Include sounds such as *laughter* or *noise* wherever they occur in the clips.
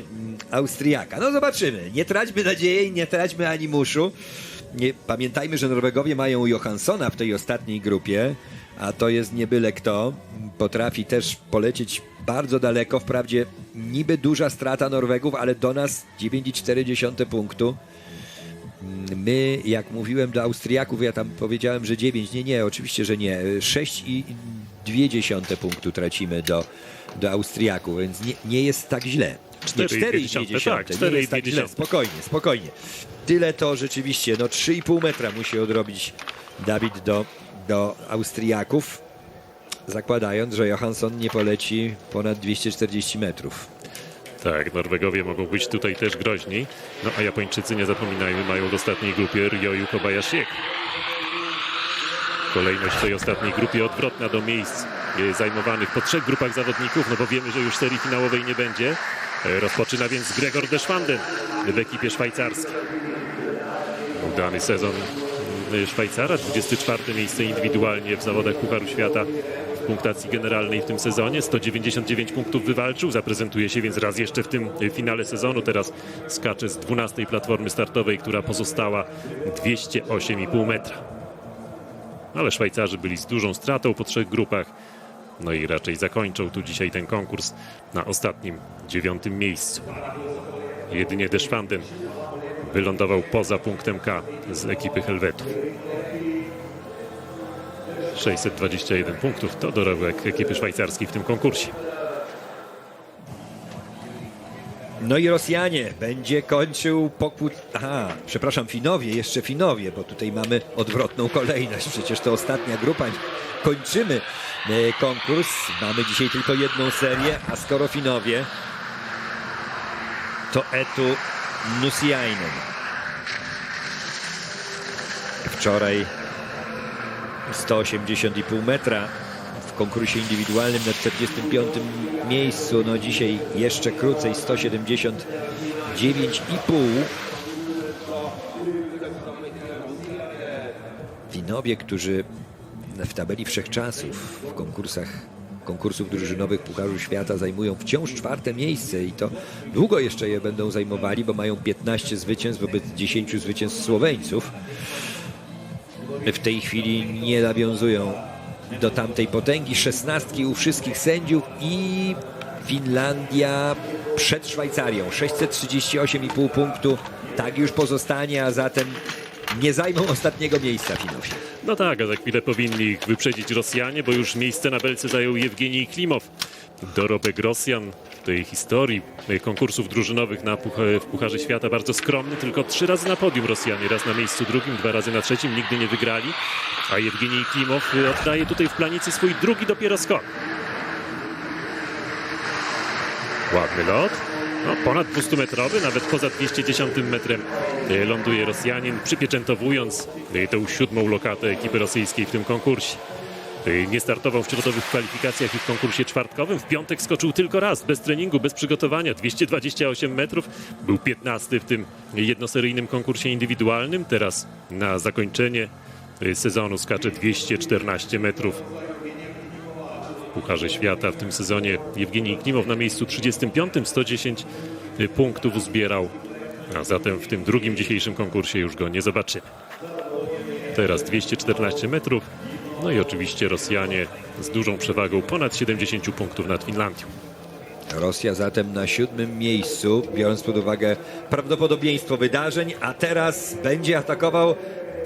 mm, Austriaka. No zobaczymy. Nie traćmy nadziei, nie traćmy ani muszu. Nie, pamiętajmy, że Norwegowie mają Johanssona w tej ostatniej grupie, a to jest nie byle kto. Potrafi też polecieć bardzo daleko. Wprawdzie niby duża strata Norwegów, ale do nas 9,4 punktu. My, jak mówiłem do Austriaków, ja tam powiedziałem, że 9. Nie, nie, oczywiście, że nie. 6,2 punktu tracimy do, do Austriaków, więc nie, nie jest tak źle. Nie, 4,2, tak, tak 4,2. źle. Spokojnie, spokojnie. Tyle to rzeczywiście, no 3,5 metra musi odrobić Dawid do, do Austriaków, zakładając, że Johansson nie poleci ponad 240 metrów. Tak, Norwegowie mogą być tutaj też groźni. No a Japończycy, nie zapominajmy, mają w ostatniej grupie Ryoyu Kobayashiego. Kolejność tej ostatniej grupie odwrotna do miejsc zajmowanych po trzech grupach zawodników, no bo wiemy, że już serii finałowej nie będzie. Rozpoczyna więc Gregor Deschwanden w ekipie szwajcarskiej. Udany sezon Szwajcara, 24 miejsce indywidualnie w zawodach Pucharu Świata w punktacji generalnej w tym sezonie. 199 punktów wywalczył, zaprezentuje się więc raz jeszcze w tym finale sezonu. Teraz skacze z 12 platformy startowej, która pozostała 208,5 metra. Ale Szwajcarzy byli z dużą stratą po trzech grupach. No i raczej zakończą tu dzisiaj ten konkurs na ostatnim, dziewiątym miejscu. Jedynie Deschwanden wylądował poza punktem K z ekipy Helvetów. 621 punktów to dorobek ekipy szwajcarskiej w tym konkursie. No i Rosjanie będzie kończył pokłód... Aha, przepraszam, Finowie, jeszcze Finowie, bo tutaj mamy odwrotną kolejność. Przecież to ostatnia grupa. Kończymy konkurs. Mamy dzisiaj tylko jedną serię, a skoro Finowie, to Etu Nusiainen. Wczoraj 180,5 metra w konkursie indywidualnym na 45 miejscu. No dzisiaj jeszcze krócej 179,5. Winowie, którzy w tabeli wszechczasów w konkursach konkursów drużynowych Pucharzu Świata zajmują wciąż czwarte miejsce i to długo jeszcze je będą zajmowali, bo mają 15 zwycięstw wobec 10 zwycięstw Słoweńców w tej chwili nie nawiązują do tamtej potęgi. Szesnastki u wszystkich sędziów i Finlandia przed Szwajcarią. 638,5 punktu. Tak już pozostanie, a zatem nie zajmą ostatniego miejsca Finowie. No tak, a za chwilę powinni ich wyprzedzić Rosjanie, bo już miejsce na belce zajął Jewgenij Klimow. Dorobek Rosjan tej historii konkursów drużynowych na puch- w Pucharze Świata bardzo skromny. Tylko trzy razy na podium Rosjanie. Raz na miejscu drugim, dwa razy na trzecim. Nigdy nie wygrali. A Jewgenij Klimow oddaje tutaj w planicy swój drugi dopiero skok. Ładny lot. No, ponad 200-metrowy, nawet poza 210 metrem ląduje Rosjanin, przypieczętowując tę siódmą lokatę ekipy rosyjskiej w tym konkursie. Nie startował w środowych kwalifikacjach i w konkursie czwartkowym. W piątek skoczył tylko raz, bez treningu, bez przygotowania. 228 metrów. Był 15 w tym jednoseryjnym konkursie indywidualnym. Teraz na zakończenie sezonu skacze 214 metrów Pucharze Świata w tym sezonie Jewgenij Klimow na miejscu 35, 110 punktów zbierał, a zatem w tym drugim dzisiejszym konkursie już go nie zobaczymy. Teraz 214 metrów, no i oczywiście Rosjanie z dużą przewagą ponad 70 punktów nad Finlandią. Rosja zatem na siódmym miejscu, biorąc pod uwagę prawdopodobieństwo wydarzeń, a teraz będzie atakował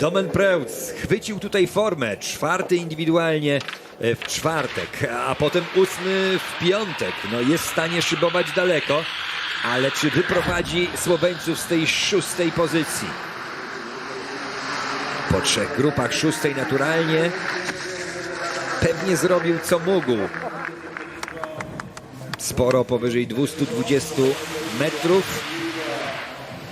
Domen Preutz. Chwycił tutaj formę, czwarty indywidualnie w czwartek, a potem ósmy w piątek. No jest w stanie szybować daleko, ale czy wyprowadzi Słoweńców z tej szóstej pozycji? Po trzech grupach szóstej naturalnie pewnie zrobił co mógł sporo powyżej 220 metrów.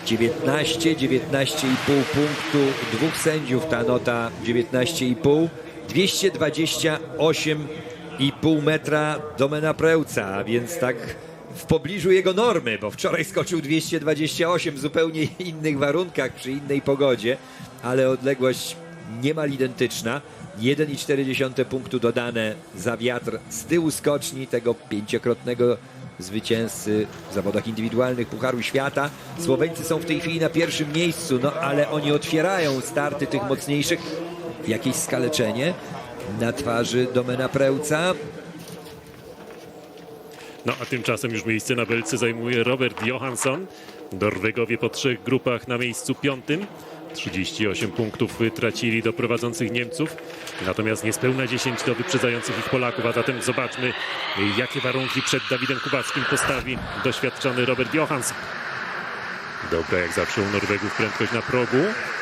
19, 19,5 punktu dwóch sędziów ta nota 19,5. 228,5 metra Domena Prełca, więc tak w pobliżu jego normy, bo wczoraj skoczył 228 w zupełnie *laughs* innych warunkach, przy innej pogodzie, ale odległość niemal identyczna. 1,4 punktu dodane za wiatr z tyłu skoczni tego pięciokrotnego zwycięzcy w zawodach indywidualnych Pucharu Świata. Słoweńcy są w tej chwili na pierwszym miejscu, no ale oni otwierają starty tych mocniejszych. Jakieś skaleczenie na twarzy Domena Prełca. No a tymczasem już miejsce na belce zajmuje Robert Johansson. Norwegowie po trzech grupach na miejscu piątym. 38 punktów tracili do prowadzących Niemców, natomiast niespełna 10 do wyprzedzających ich Polaków, a zatem zobaczmy, jakie warunki przed Dawidem Kubackim postawi doświadczony Robert Johansson. Dobra, jak zawsze u Norwegów prędkość na progu.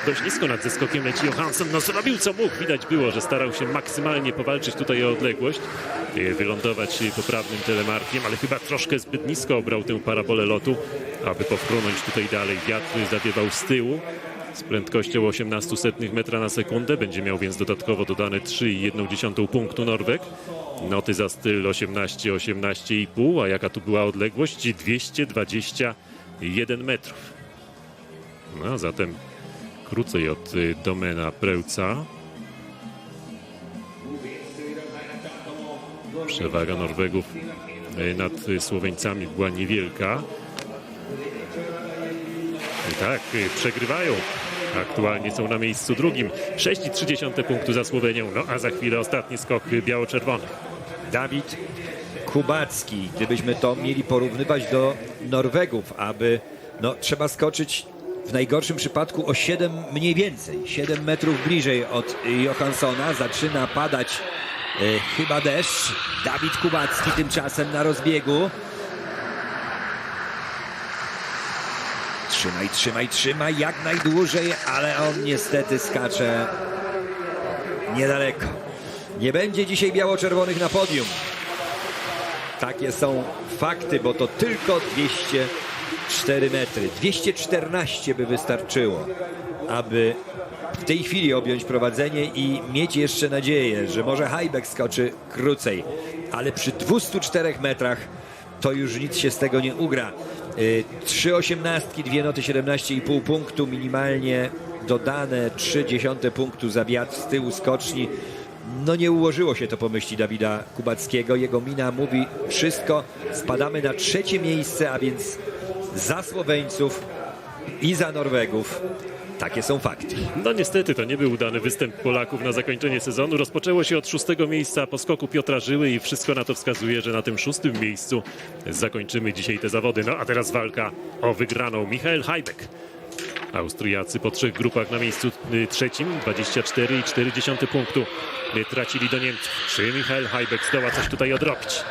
Dość nisko nad zeskokiem leci Johansson. No zrobił co mógł. Widać było, że starał się maksymalnie powalczyć tutaj o odległość. Wylądować poprawnym telemarkiem, ale chyba troszkę zbyt nisko obrał tę parabolę lotu, aby pofrunąć tutaj dalej. Wiatr zawiewał z tyłu z prędkością 18 setnych metra na sekundę. Będzie miał więc dodatkowo dodane 3,1 punktu Norweg. Noty za styl 18, 18,5, a jaka tu była odległość? 221 metrów. No, zatem krócej od y, domena Prełca. Przewaga Norwegów y, nad Słoweńcami była niewielka. I tak, y, przegrywają. Aktualnie są na miejscu drugim. 6,3 punktu za Słowenią. No a za chwilę ostatni skok y, biało-czerwony. Dawid Kubacki. Gdybyśmy to mieli porównywać do Norwegów, aby no, trzeba skoczyć w najgorszym przypadku o 7 mniej więcej, 7 metrów bliżej od Johanssona. Zaczyna padać e, chyba deszcz. Dawid Kubacki tymczasem na rozbiegu. Trzymaj, trzymaj, trzymaj jak najdłużej, ale on niestety skacze niedaleko. Nie będzie dzisiaj biało-czerwonych na podium. Takie są fakty, bo to tylko 204 metry. 214 by wystarczyło, aby w tej chwili objąć prowadzenie i mieć jeszcze nadzieję, że może Hajbek skoczy krócej. Ale przy 204 metrach to już nic się z tego nie ugra. Y, Trzy osiemnastki, dwie noty 17,5 punktu, minimalnie dodane 3 dziesiąte punktu za wiatr z tyłu skoczni. No nie ułożyło się to po myśli Dawida Kubackiego. Jego mina mówi wszystko. Spadamy na trzecie miejsce, a więc za Słoweńców i za Norwegów. Takie są fakty. No niestety to nie był udany występ Polaków na zakończenie sezonu. Rozpoczęło się od szóstego miejsca po skoku Piotra Żyły i wszystko na to wskazuje, że na tym szóstym miejscu zakończymy dzisiaj te zawody. No a teraz walka o wygraną. Michael Hajbek. Austriacy po trzech grupach na miejscu y, trzecim 24,4 punktu y, tracili do Niemców. Czy Michael Hajbek zdoła coś tutaj odrobić?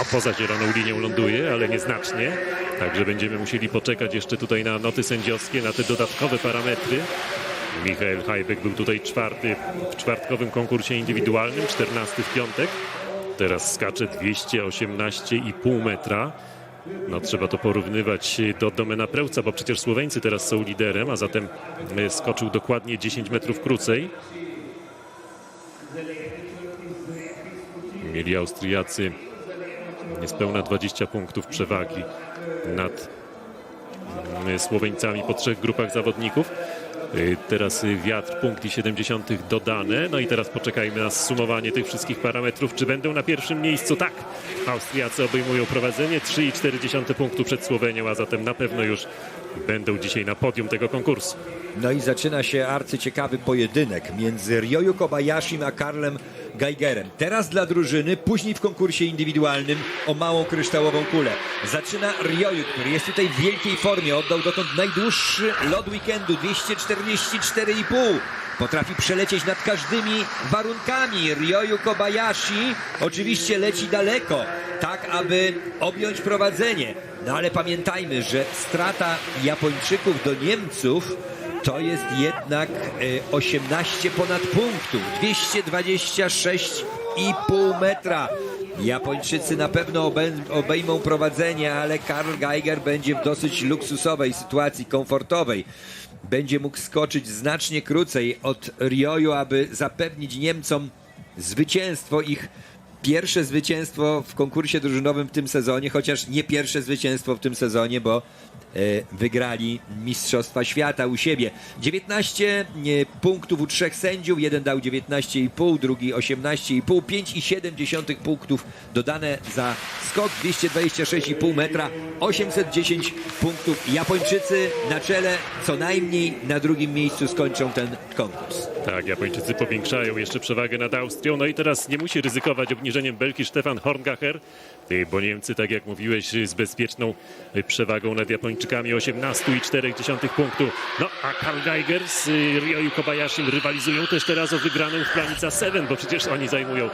A poza zieloną linią ląduje, ale nieznacznie. Także będziemy musieli poczekać jeszcze tutaj na noty sędziowskie, na te dodatkowe parametry. Michael Hajbek był tutaj czwarty w czwartkowym konkursie indywidualnym, 14 w piątek. Teraz skacze 218,5 metra. No, trzeba to porównywać do Domena Prełca, bo przecież Słoweńcy teraz są liderem, a zatem e, skoczył dokładnie 10 metrów krócej. Mieli Austriacy niespełna 20 punktów przewagi nad mm, Słoweńcami po trzech grupach zawodników. Y, Teraz wiatr, punkty 70 dodane. No i teraz poczekajmy na zsumowanie tych wszystkich parametrów. Czy będą na pierwszym miejscu? Tak. Austriacy obejmują prowadzenie 3,4 punktu przed Słowenią, a zatem na pewno już będą dzisiaj na podium tego konkursu. No i zaczyna się arcyciekawy pojedynek między Ryoyu Kobayashim a Karlem Geigerem. Teraz dla drużyny, później w konkursie indywidualnym o małą kryształową kulę. Zaczyna Ryoyu, który jest tutaj w wielkiej formie. Oddał dotąd najdłuższy lot weekendu, 244,5. Potrafi przelecieć nad każdymi warunkami. Ryoyu Kobayashi oczywiście leci daleko, tak aby objąć prowadzenie. No ale pamiętajmy, że strata Japończyków do Niemców to jest jednak e, 18 ponad punktów. 226,5 metra. Japończycy na pewno obejmą prowadzenie, ale Karl Geiger będzie w dosyć luksusowej sytuacji, komfortowej. Będzie mógł skoczyć znacznie krócej od Rioju, aby zapewnić Niemcom zwycięstwo ich pierwsze zwycięstwo w konkursie drużynowym w tym sezonie, chociaż nie pierwsze zwycięstwo w tym sezonie, bo wygrali Mistrzostwa Świata u siebie. 19 e, punktów u trzech sędziów, jeden dał 19,5, drugi 18,5, 5,7 punktów dodane za skok 226,5 metra, 810 punktów. Japończycy na czele co najmniej na drugim miejscu skończą ten konkurs. Tak, Japończycy powiększają jeszcze przewagę nad Austrią. No i teraz nie musi ryzykować obniżeniem belki Stefan Horngacher, bo Niemcy, tak jak mówiłeś, z bezpieczną przewagą nad Japończykami 18,4 punktu. No a Karl Geiger z y, Ryoyu Kobayashim rywalizują też teraz o wygraną w Planica 7, bo przecież oni zajmują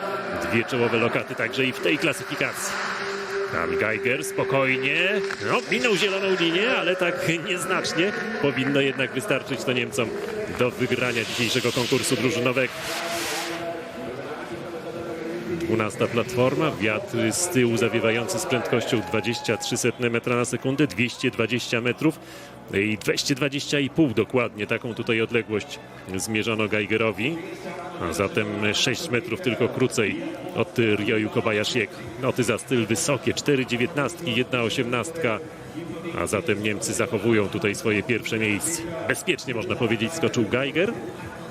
dwie czołowe lokaty także i w tej klasyfikacji. Karl Geiger spokojnie, no minął zieloną linię, ale tak nieznacznie. Powinno jednak wystarczyć to Niemcom do wygrania dzisiejszego konkursu drużynowego. 12 platforma, wiatr z tyłu zawiewający z prędkością 23 metra na sekundę, 220 metrów i 220,5 dokładnie, taką tutaj odległość zmierzono Geigerowi. A zatem 6 metrów tylko krócej od Ryoyu Kobayashiego. Noty za styl wysokie, 4,19, 1,18. A zatem Niemcy zachowują tutaj swoje pierwsze miejsce. Bezpiecznie można powiedzieć skoczył Geiger,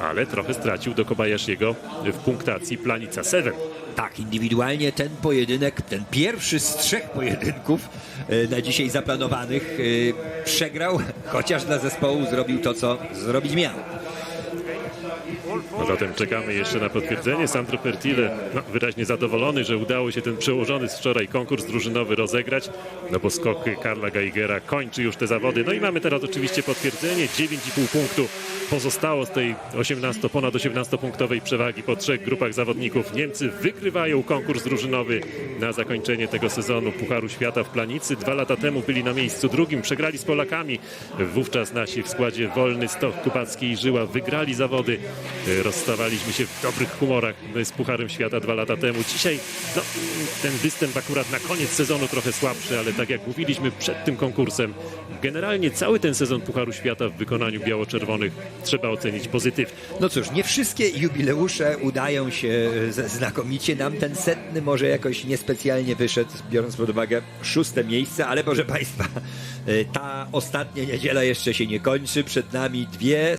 ale trochę stracił do Kobayashiego w punktacji Planica 7. Tak, indywidualnie ten pojedynek, ten pierwszy z trzech pojedynków e, na dzisiaj zaplanowanych e, przegrał, chociaż dla zespołu zrobił to, co zrobić miał. A zatem czekamy jeszcze na potwierdzenie. Sandro Pertile no, wyraźnie zadowolony, że udało się ten przełożony z wczoraj konkurs drużynowy rozegrać, no bo skok Karla Geigera kończy już te zawody. No i mamy teraz oczywiście potwierdzenie. 9,5 punktu pozostało z tej 18, ponad 18-punktowej przewagi po trzech grupach zawodników. Niemcy wygrywają konkurs drużynowy na zakończenie tego sezonu Pucharu Świata w Planicy. Dwa lata temu byli na miejscu drugim, przegrali z Polakami. Wówczas nasi w składzie Wolny, Stok, Kubacki i Żyła wygrali zawody. Rozstawaliśmy się w dobrych humorach z Pucharem Świata dwa lata temu. Dzisiaj no, ten występ akurat na koniec sezonu trochę słabszy, ale tak jak mówiliśmy przed tym konkursem, generalnie cały ten sezon Pucharu Świata w wykonaniu biało-czerwonych trzeba ocenić pozytywnie. No cóż, nie wszystkie jubileusze udają się e, znakomicie. Nam ten setny może jakoś niespecjalnie wyszedł, biorąc pod uwagę szóste miejsce, ale proszę Państwa, e, ta ostatnia niedziela jeszcze się nie kończy. Przed nami dwie